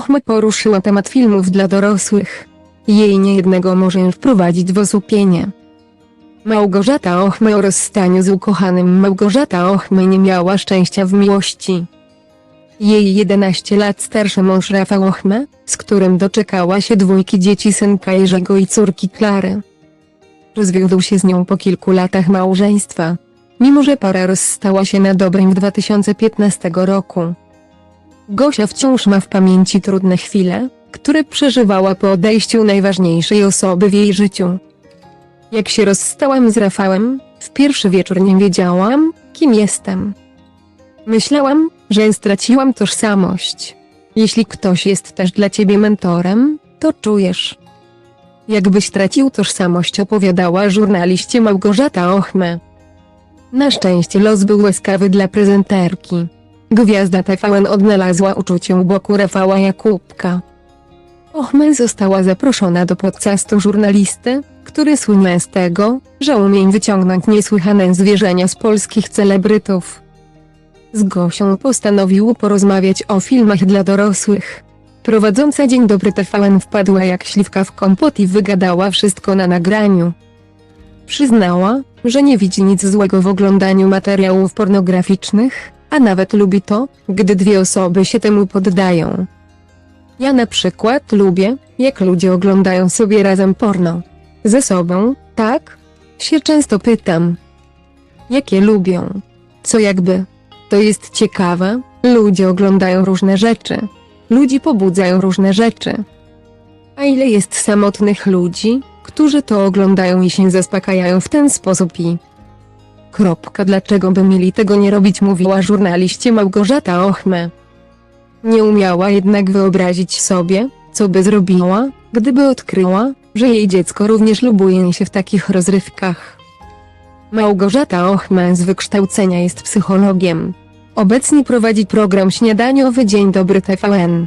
Ochmy poruszyła temat filmów dla dorosłych. Jej niejednego może wprowadzić w osłupienie. Małgorzata Ochmy o rozstaniu z ukochanym Małgorzata Ochmy nie miała szczęścia w miłości. Jej 11 lat starszy mąż Rafał Ochmy, z którym doczekała się dwójki dzieci synka Jerzego i córki Klary. Rozwiódł się z nią po kilku latach małżeństwa, mimo że para rozstała się na dobrym w 2015 roku. Gosia wciąż ma w pamięci trudne chwile, które przeżywała po odejściu najważniejszej osoby w jej życiu. Jak się rozstałam z Rafałem, w pierwszy wieczór nie wiedziałam, kim jestem. Myślałam, że straciłam tożsamość. Jeśli ktoś jest też dla ciebie mentorem, to czujesz. Jakbyś stracił tożsamość, opowiadała żurnaliście Małgorzata Ochme. Na szczęście los był łaskawy dla prezenterki. Gwiazda TVN odnalazła uczucie u boku Rafała Jakubka. Ochme została zaproszona do podcastu żurnalisty, który słynie z tego, że umie wyciągnąć niesłychane zwierzenia z polskich celebrytów. Z Gosią postanowił porozmawiać o filmach dla dorosłych. Prowadząca Dzień Dobry TVN wpadła jak śliwka w kompot i wygadała wszystko na nagraniu. Przyznała, że nie widzi nic złego w oglądaniu materiałów pornograficznych, a nawet lubi to, gdy dwie osoby się temu poddają. Ja na przykład lubię, jak ludzie oglądają sobie razem porno. Ze sobą, tak? Się często pytam. Jakie lubią? Co jakby? To jest ciekawe, ludzie oglądają różne rzeczy. Ludzi pobudzają różne rzeczy. A ile jest samotnych ludzi, którzy to oglądają i się zaspokajają w ten sposób i... Kropka dlaczego by mieli tego nie robić mówiła żurnaliście Małgorzata Ochme. Nie umiała jednak wyobrazić sobie, co by zrobiła, gdyby odkryła, że jej dziecko również lubuje się w takich rozrywkach. Małgorzata Ochme z wykształcenia jest psychologiem. Obecnie prowadzi program śniadaniowy Dzień Dobry TVN.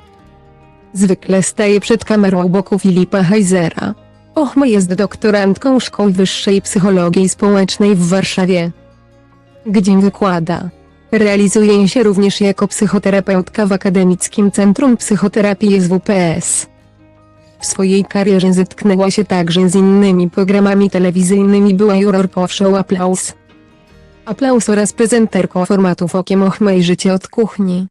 Zwykle staje przed kamerą boku Filipa Heizera. Ochme jest doktorantką Szkoły Wyższej Psychologii Społecznej w Warszawie, gdzie wykłada. Realizuje się również jako psychoterapeutka w Akademickim Centrum Psychoterapii SWPS. W swojej karierze zetknęła się także z innymi programami telewizyjnymi była juror po show Aplauz. Aplauz oraz prezenterką formatów Okiem Ochme i Życie od Kuchni.